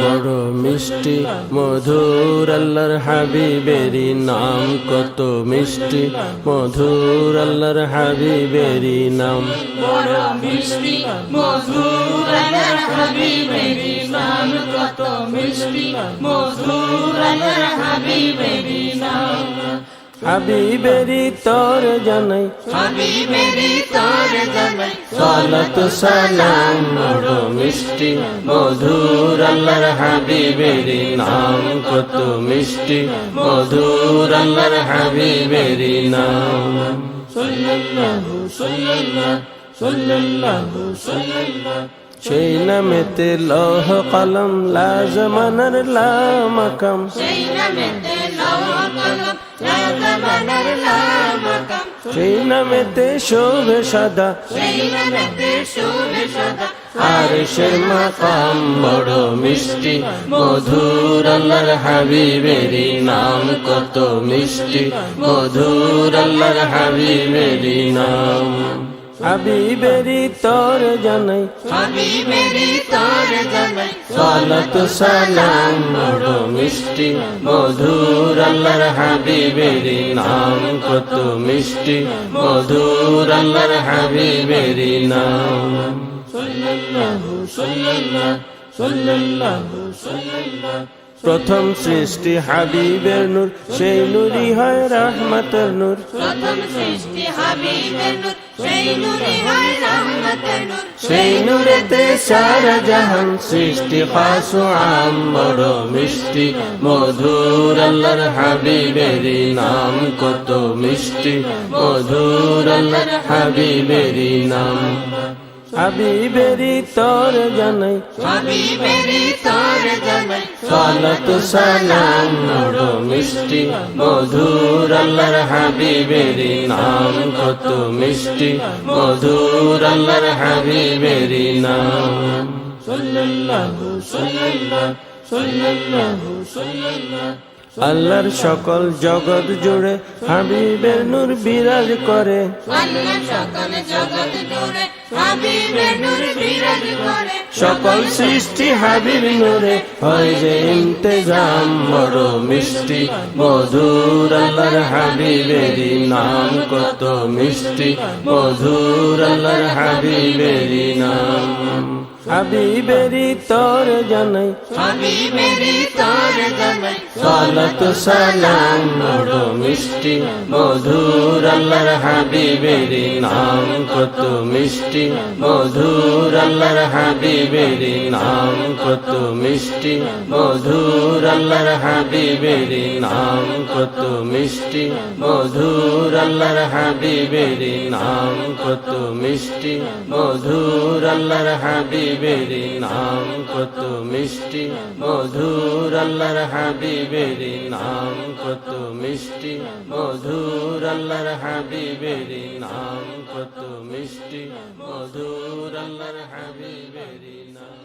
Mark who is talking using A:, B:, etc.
A: বড় মিষ্টি মধুর আল্লাহর হাবিবেরি নাম কত মিষ্টি মধুর আল্লাহর হাবিবেরি নাম।
B: বড় মিষ্টি মধুর আল্লাহর হাবিবেরি নাম কত মিষ্টি মধুর আল্লাহর হাবিবেরি নাম।
A: হাবিবেরি তোর জানাই।
B: হাবিবেরি তোর জানাই।
A: সালাত সালাম বড় মিষ্টি। মধুর আল্লাহর হাবিবেরি নাম কত মিষ্টি। মধুর আল্লাহর হাবিবেরি নাম।
B: সাল্লাল্লাহু সাল্লাল্লাহু সাল্লাল্লাহু সাল্লাল্লাহু।
A: সেই নামেতে লৌহ কলম লাজমানার লামাকাম
B: সেই নামেতে
A: সেই নামেতে শোভে সাদা। আর সে মাকাম বড় মিষ্টি মধুর আল্লাহর হাবিবেরি নাম কত মিষ্টি মধুর আল্লাহর হাবিবেরি নাম। হাবিবেরি তোর জানাই।
B: হাবিবেরি তোর জানাই।
A: সালাম বড় মিষ্টি, মধুর আল্লাহর হাবিবের নাম, কত মিষ্টি, মধুর আল্লাহর হাবিবের নাম।
B: সাল্লাল্লাহু সাল্লাল্লাহু সাল্লাল্লাহু সাল্লাল্লাহু।
A: প্রথম সৃষ্টি হাবিবের নূর সেই নূরই হয় রহমতের নূর।
B: প্রথম সৃষ্টি হাবিবের নূর সেই নূরে হয় রহমতের নূর।
A: সেই নূরেতে সারা জাহান সৃষ্টি খাসু আম বড় মিষ্টি। মধুর আল্লাহর হাবিবেরি নাম কত মিষ্টি। মধুর আল্লাহর হাবিবেরি নাম। হাবিবেরি তোর জানাই।
B: হাবিবেরি তোর জানাই।
A: সালাত সালাম বড় মিষ্টি। মধুর আল্লাহর হাবিবেরি নাম কত মিষ্টি। মধুর আল্লাহর হাবিবেরি নাম।
B: সাল্লাল্লাহু সাল্লাল্লাহু সাল্লাল্লাহু সাল্লাল্লাহু।
A: আল্লাহর সকল জগৎ জুড়ে হাবিবের নূর বিরাজ করে।
B: আল্লাহ সকল জগৎ
A: সকল সৃষ্টি হাবিব নূরে, হয় যে ইন্তজাম বড় মিষ্টি। মধুর আল্লাহর হাবিবেরি নাম কত মিষ্টি। মধুর আল্লাহর হাবিবেরি নাম। হাবিবেরি তোর জানাই।
B: হাবিবেরি তোর জানাই।
A: সালাত সালাম বড় মিষ্টি, মধুর আল্লাহর হাবিবেরি নাম কত মিষ্টি, মধুর আল্লাহর হাবিবেরি নাম কত মিষ্টি, মধুর আল্লাহর হাবিবেরি নাম কত মিষ্টি, মধুর আল্লাহর হাবিবেরি নাম কত মিষ্টি, মধুর আল্লাহর হাবিবের নাম কত মিষ্টি। মধুর আল্লাহর হাবিবের নাম কত মিষ্টি। মধুর আল্লাহর হাবিবের নাম কত মিষ্টি। মধুর আল্লাহর হাবিবের নাম